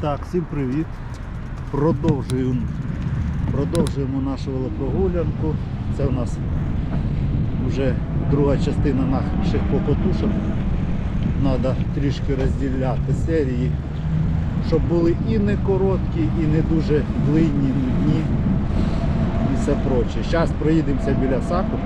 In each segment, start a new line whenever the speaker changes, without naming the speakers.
Так, всім привіт. Продовжуємо, продовжуємо нашу велопрогулянку. Це у нас вже друга частина наших покотушок. Треба трішки розділяти серії, щоб були і не короткі, і не дуже длинні, нудні і все проче. Зараз проїдемося біля саку.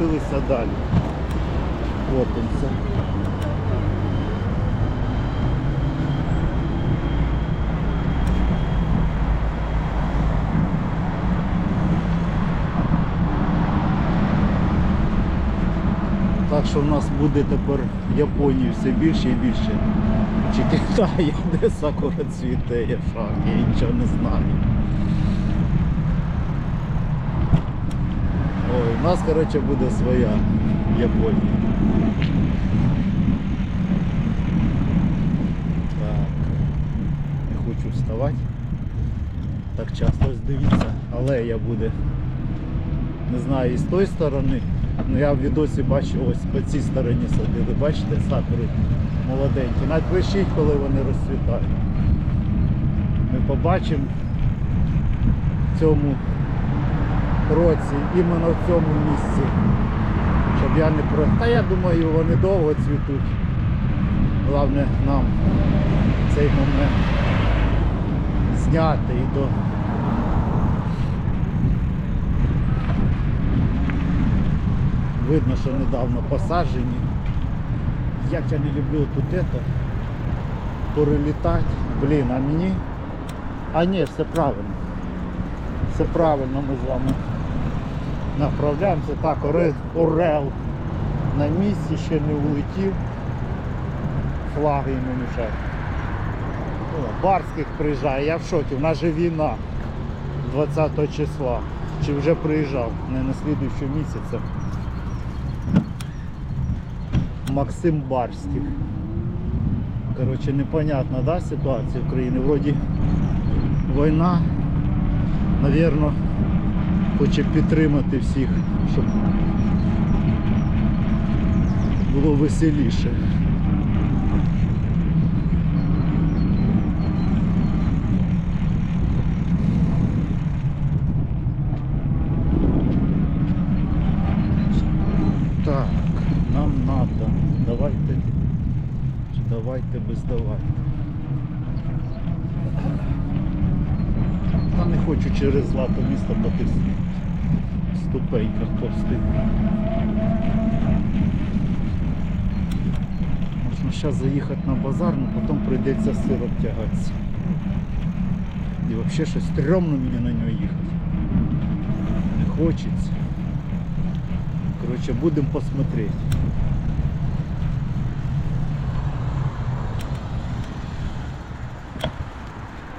Так, покотилися далі. Котимося. Так що в нас буде тепер в Японії все більше і більше. Чи Китай, де сакура цвіте, я шокі, я нічого не знаю. Ой, у нас, коротше, буде своя Японія. Так. Не хочу вставати. Так часто ось дивіться. Алея буде. Не знаю, і з тої сторони. Ну я в відосі бачу ось по цій стороні садили. Бачите, сакури молоденькі. Навіть пишіть, коли вони розцвітають. Ми побачимо в цьому році, іменно в цьому місці. Щоб я не про. Та я думаю, вони довго цвітуть. Головне нам цей момент зняти і до. Видно, що недавно посаджені. Як я не люблю тут это перелітати. Блін, а мені. А ні, все правильно. Все правильно ми з вами направляємося. Так, Оре- Орел на місці ще не улетів. Флаги йому мішають. Барських приїжджає, я в шокі, в нас же війна 20 числа. Чи вже приїжджав, не на слідуючого місяця. Максим Барських. Коротше, непонятна да, ситуація в країні. Вроді війна, навірно, хоче підтримати всіх, щоб було веселіше. Так, нам надо. Давайте. Давайте без давайте. Та не хочу через злато місто по тих ступеньках повсти. Можна зараз заїхати на базар, але потім прийдеться сиром тягатися. І взагалі щось стрьомно мені на нього їхати. Не хочеться. Короче, будем посмотреть.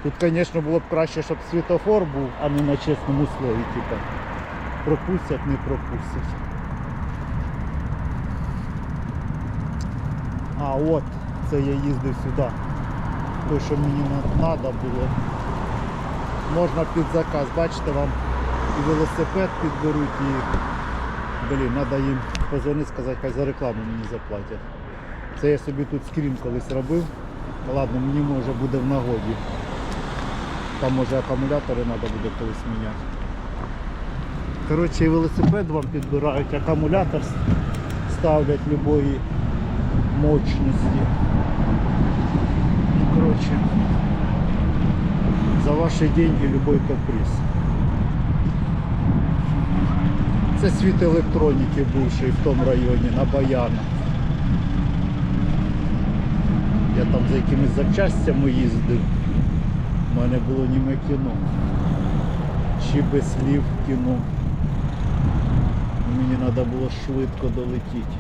Тут, конечно, було б краще, щоб світофор був, а не на чесному слові, типа. Пропустять, не пропустять. А от, це я їздив сюди. Той, що мені треба було. Можна під заказ, бачите, вам і велосипед підберуть, і Блін, треба їм позвонити, сказати, хай за рекламу мені заплатять. Це я собі тут скрін колись робив. Ладно, мені може буде в нагоді. Там може акумулятори треба буде колись міняти. Коротше, і велосипед вам підбирають, акумулятор ставлять любої мощності. Коротше, за ваші деньги любой каприз. Це світ електроніки бувший в тому районі, на Баяна. Я там за якимись запчастями їздив. У мене було німе кіно. Чи без слів кіно. Мені треба було швидко долетіти.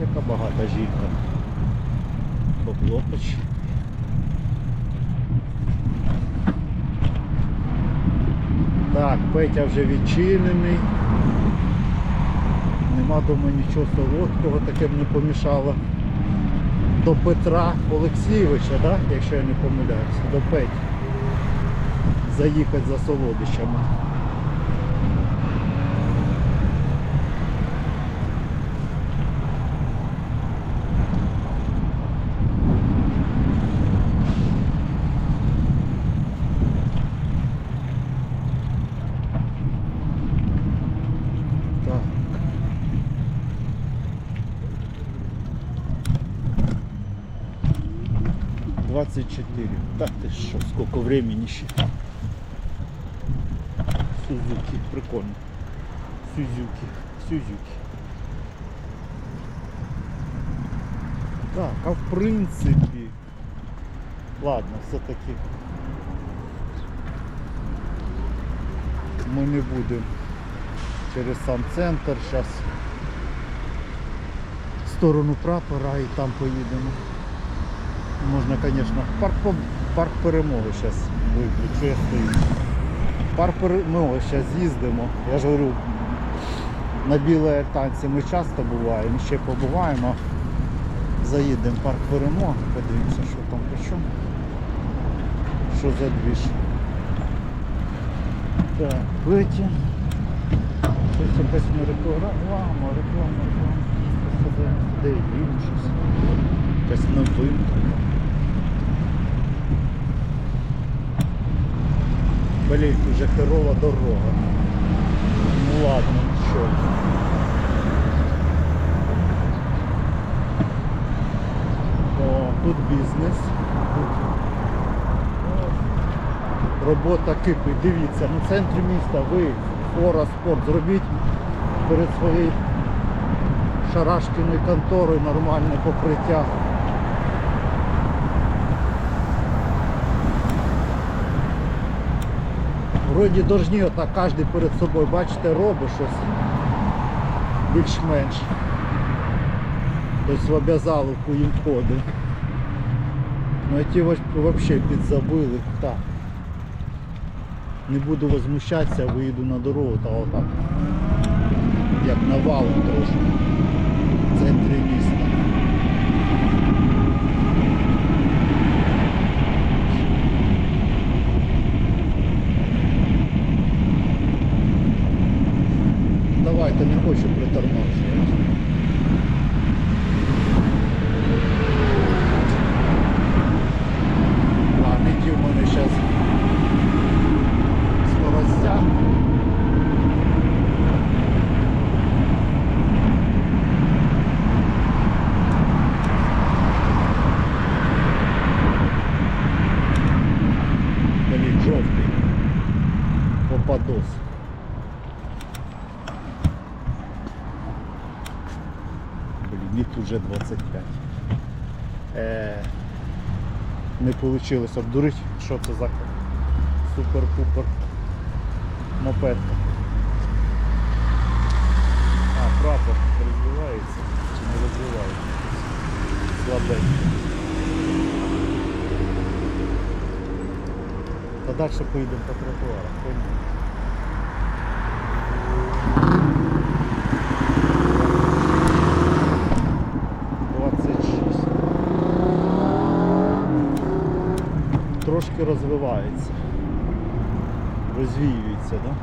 Яка багата жінка. Поклопач. Так, Петя вже відчинений. Нема дома нічого солодкого, таке б не помішало. До Петра Олексійовича, да? якщо я не помиляюся, до Петі. Заїхати за солодощами. Так. Ты что, сколько времени еще? Сузуки, прикольно. Сузуки, Сузуки. Так, а в принципі. Ладно, все-таки ми не будемо через сам центр зараз в сторону прапора і там поїдемо. Можна, звісно, парк, парк перемоги зараз виключу, Парк перемоги зараз їздимо. Я ж говорю, на білій танці ми часто буваємо, ще побуваємо. Заїдемо парк перемоги, подивимося, що там по чому. Що за двіж. Так, Петя. Щось якась не реклама, реклама, реклама. Де він щось. Якась новинка. Блін, вже херова дорога. Ну ладно, що. О, тут бізнес. Тут робота кипить. Дивіться, на центрі міста ви фора спорт зробіть перед своєю шарашкіною конторою нормальне покриття. Вроді должні отак кожен перед собою, бачите, робить щось більш-менш. Тобто в обязаловку їм входить. Ну а ті взагалі підзабили. Так. Не буду возмущатися, виїду на дорогу та отак. Як навалом трошки. В центрі міста. Давайте не хочу притормажувати. А, не ті в мене зараз скоростя. Блін, жовтий. Попадос. Блін, літ уже 25. Е, не вийшло обдурити, що це за супер-пупер мопед. А, прапор розвивається чи не розвивається? Слабенько. Та далі поїдемо по тротуарах. понял? Трошки розвивається. Розвіюється? Да?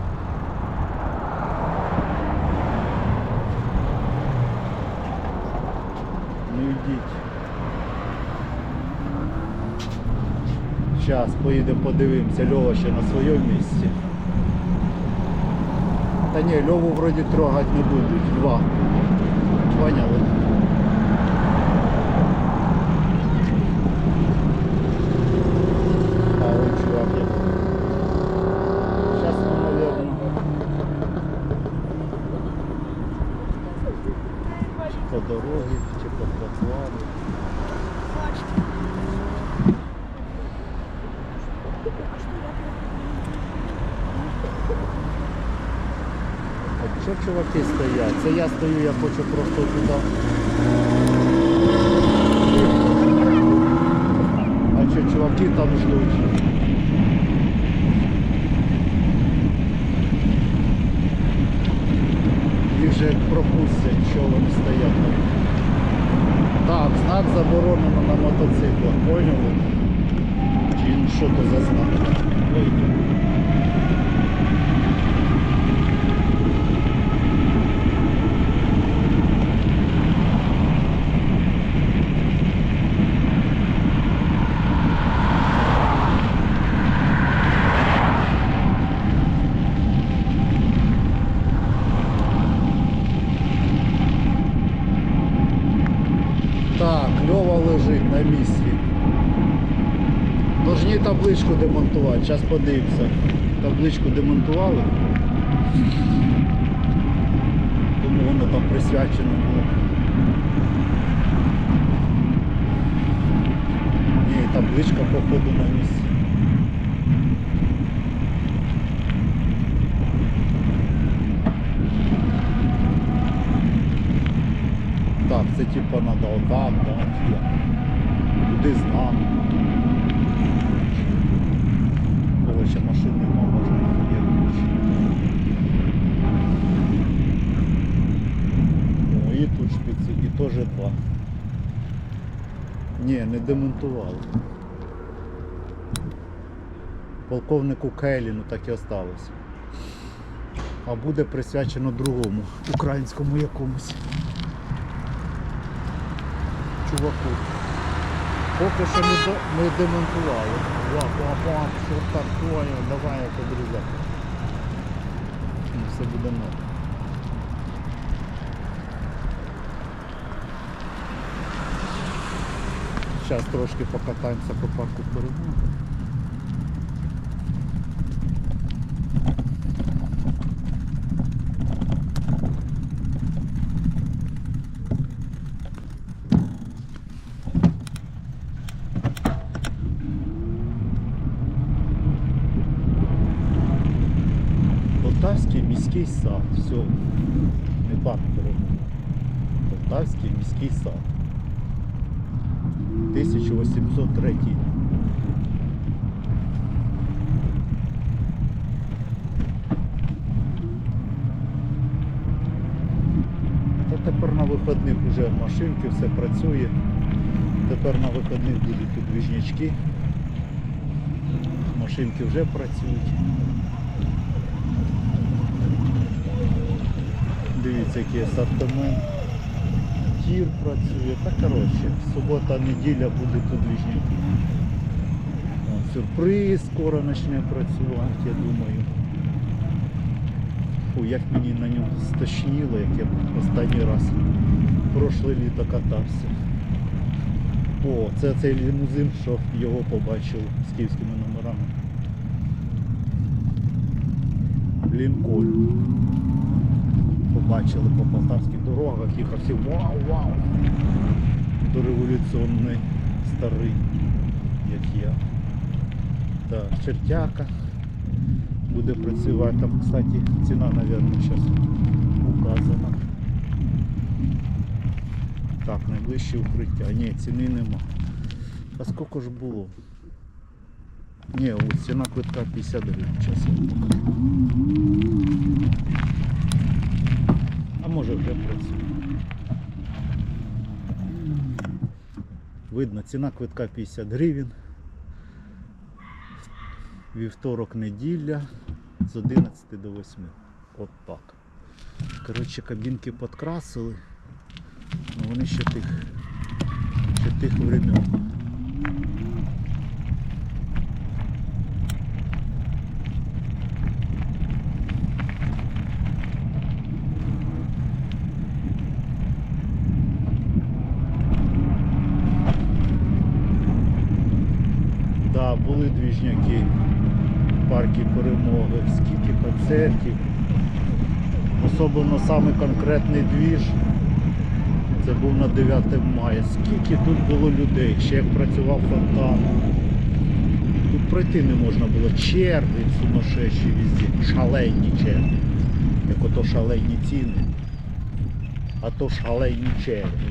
Не йдіть. Зараз поїдемо подивимося, Льова ще на своєму місці. Та ні, льову вроді трогати не будуть. Два. Поняли? А он чувак є. Сейчас мы, наверное, по дороге, чи по тротуару. А що чуваки стоять? Це я стою, я хочу просто туди. А що чуваки там ждуть? Їх же пропустять, що вони стоять. Так, знак заборонено на мотоциклах, поняли? Чи що то за знак? Ой. Так, Льова лежить на місці. Должні табличку демонтувати, зараз подивимося. Табличку демонтували. Тому воно там присвячено було. Ні, табличка походу на місці. Так, це типа надо отак, да, чи як? Куди знам. Коли ще машин нема, можна є ключ. О, і тут шпиці, і теж два. Ні, не демонтували. Полковнику Кейліну так і осталось. А буде присвячено другому, українському якомусь чуваку. Поки що до- не демонтували. Вау, що таке, давай як обрізати. Ну, все буде норм. Зараз трошки покатаємося по парку перемоги. Виходних вже машинки, все працює. Тепер на виходних будуть тут двіжнячки. Машинки вже працюють. Дивіться, який асортимент. Тір працює. Та коротше, субота, неділя буде тут двіжняки. Сюрприз скоро почне працювати, я думаю. Фу, як мені на ньому стошніло, як я останній раз прошле літо катався. О, це цей лімузин, що його побачив з київськими номерами. Лінкольн побачили по полтавських дорогах, їхав всі вау, вау. Дореволюційний старий, як я. Так, чертяка буде працювати. Там, кстати, ціна, мабуть, зараз указана. Так, найближче укриття. Ні, ціни нема. А скільки ж було? Ні, ось ціна квитка 50 гривень. Зараз я покажу. А може вже працює. Видно, ціна квитка 50 гривень. Вівторок, неділя з 11 до 8. От так. Коротше, кабінки подкрасили, але ну, Вони ще тих ще тих времен. Були двіжняки в паркі перемоги, скільки концертів. Особливо саме конкретний двіж. Це був на 9 мая. Скільки тут було людей, ще як працював фонтан. Тут пройти не можна було. Черги сумасшедші везде. Шалені черги. Як ото шалені ціни. А то шалені черги.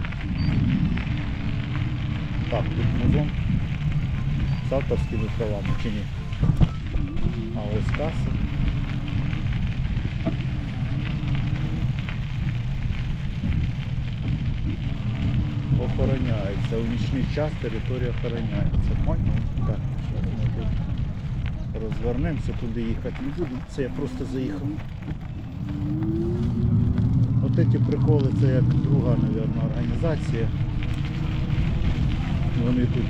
Так, тут музон. З авторськими чи ні? А. Охороняється. У нічний час територія охороняється. Так, зараз ми тут розвернемося, туди їхати не буду. Це я просто заїхав. От ці приколи це як друга, мабуть, організація. Вони тут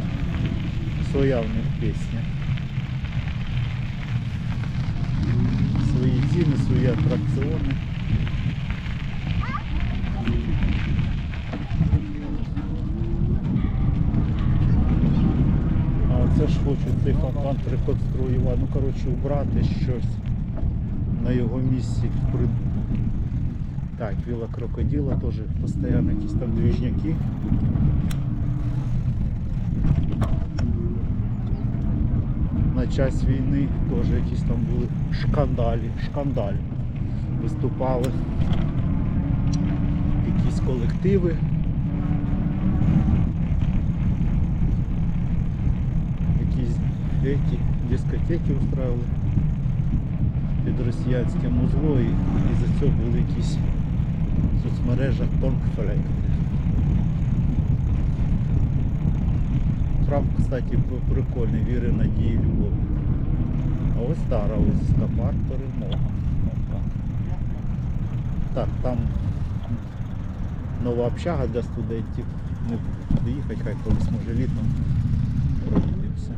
своя в них пісня. Свої ціни, свої атракціони. А це ж хочуть цей фонтан реконструювати. Ну коротше убрати щось на його місці. Так, віла крокодила теж постійно якісь там двіжняки. На час війни теж якісь там були шкандалі, шкандалі. Виступали якісь колективи. Якісь эти дискотеки устраивали під росіянське музло і, і за цього були якісь в соцмережах конфлікти. Храм, кстати, прикольний, віри, надії, любові. А ось стара, ось скапар перемога. Так, там нова общага для студентів. Не буду хай колись може літом проїдемося.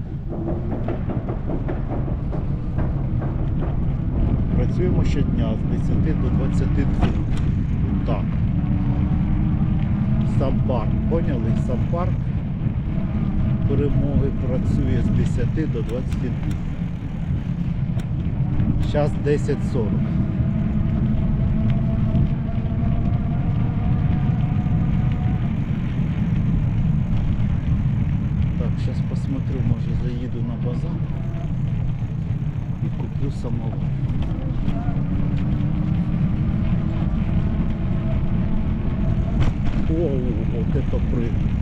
Працюємо щодня з 10 до 22. Так. Сам парк, поняли? Сам парк перемоги працює з 10 до 22. Зараз 10.40. Так, сейчас посмотрю, може заїду на базар і куплю самого. Оу, вот это прыг.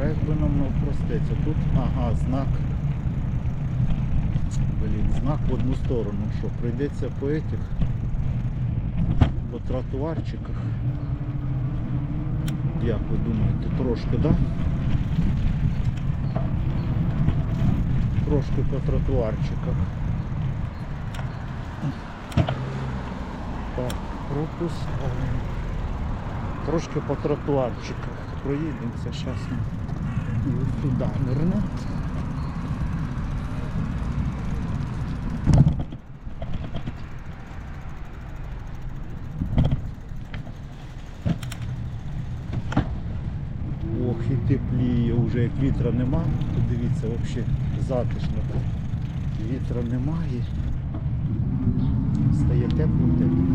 А як би нам навпроститься? Тут, ага, знак. Блін, знак в одну сторону. Що, прийдеться по этих, по тротуарчиках. Як ви думаєте, трошки, да? Трошки по тротуарчиках. Так, пропускаємо. Трошки по тротуарчиках. Проїдемося зараз і туди нирну. Ох, і тепліє вже, як вітра нема. Подивіться, взагалі затишно. Вітра немає. Стає тепло тепло.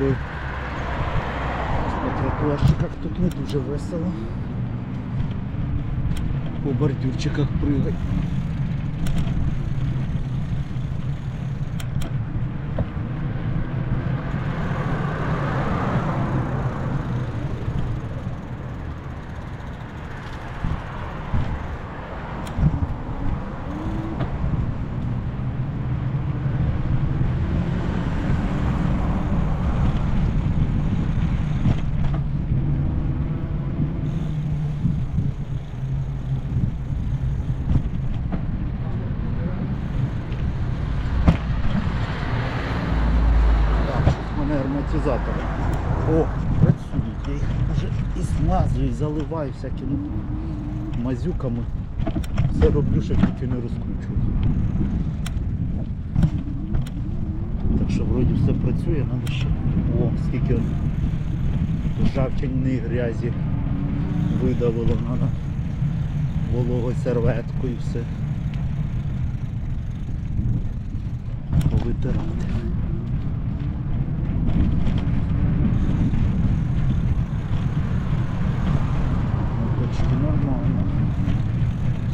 Якби по тротуарчиках тут не дуже весело. По бордюрчиках пригать. Заливаю всякими мазюками. Все роблю, щоб тільки не розкручувати. Так що вроді все працює, треба ще. О, скільки ржавчини грязі видавило, треба вологою серветкою все. Повитирати. Ну, почти нормально.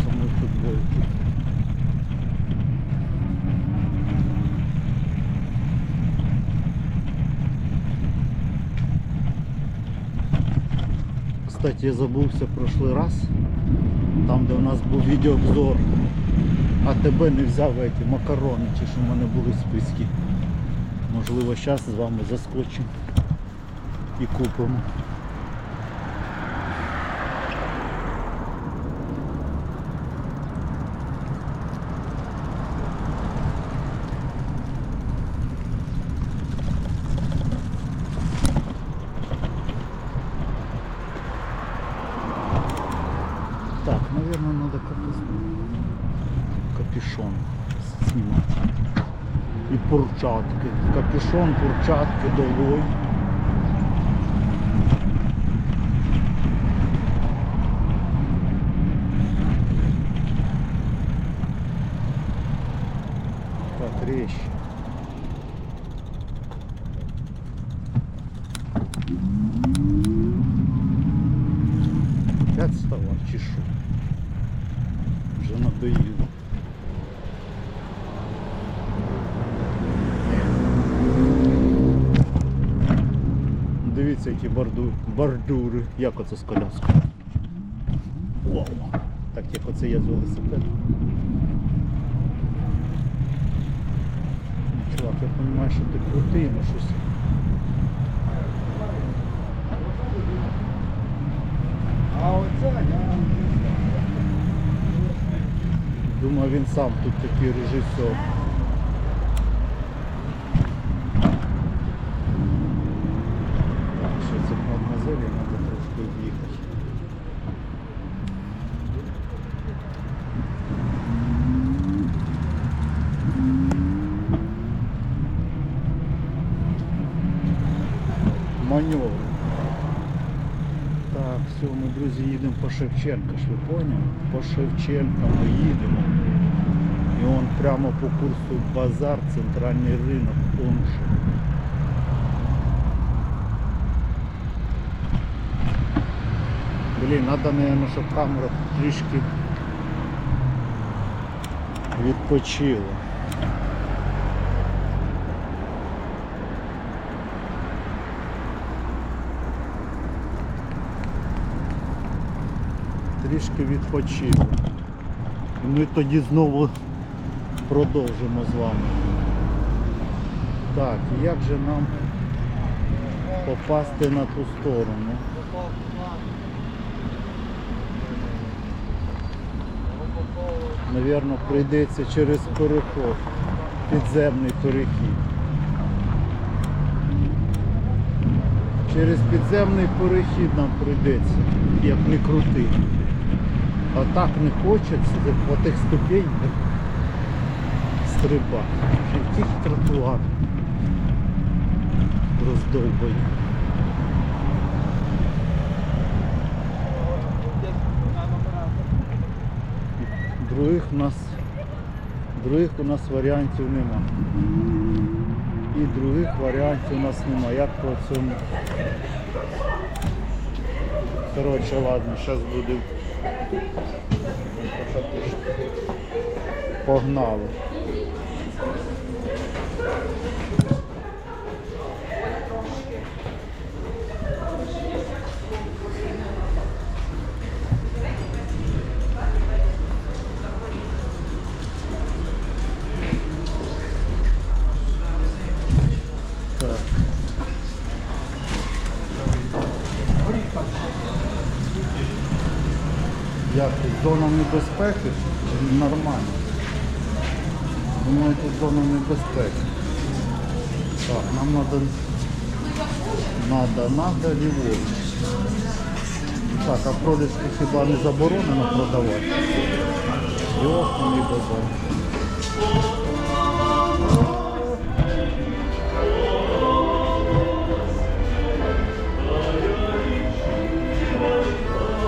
Самої футболки. Кстати, я забувся прошлий раз, там де у нас був відеообзор, а тебе не взяв эти макарони, ті, що в мене були списки. Можливо, зараз з вами заскочимо і купимо. Так, наверное, надо как-то капюшон снимать. И пурчатки. Капюшон, перчатки долой. Так, речь. Опять вставав чи що? Вже надоїло. Дивіться, які борду... бордури. Як оце з коляскою. Вау. Так як оце я з велосипедом. Чувак, я розумію, що ти крутий, ну щось.
А оце я
Думаю, він сам тут такий режисер. Так, що це мадмазелі, треба трошки об'їхати. Маневр. Так, все, ми, друзі, їдемо по Шевченка, ж ви поняли? По Шевченка ми їдемо. І он прямо по курсу базар, центральний ринок, он же. Блін, треба, мабуть, щоб камера трішки відпочила. Трішки відпочили. І ми тоді знову продовжимо з вами. Так, як же нам попасти на ту сторону? Навірно, прийдеться через переход, підземний перехід. Через підземний перехід нам прийдеться, як не крути. А так не хочеться по тих ступеньках стрибати. Який тротуар роздовбаний. Других у нас других у нас варіантів нема. І других варіантів у нас нема. Як по цьому? Коротше, ладно, зараз буде. Погнали. Так. Як тут зона небезпеки? Нормально. Думаю, тут зона небезпеки. Так, нам надо, надо, надо ліворуч. Так, а в Проліську хіба не заборонено продавати? Йоханий базар.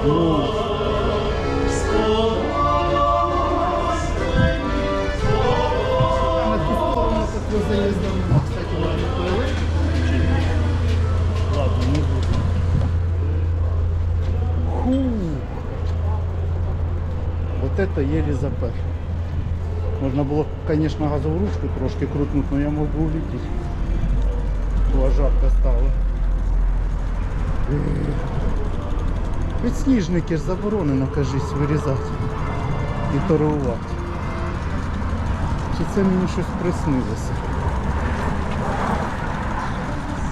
Ну,
сторону, как вы заездом, кстати, можно плывать.
ладно, не буду. Фу. Вот это еле запер. Можна було, конечно, газову ручку трошки крутнути, но я мог би улетіти. Була жарко стало. Підсніжники ж заборонено, кажись, вирізати і торгувати. Чи це мені щось приснилося?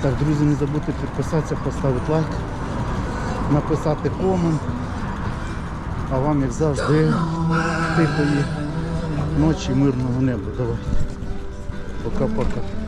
Так, друзі, не забудьте підписатися, поставити лайк, написати комент. А вам, як завжди, тихої ночі, мирного неба. Давайте. Пока-пока.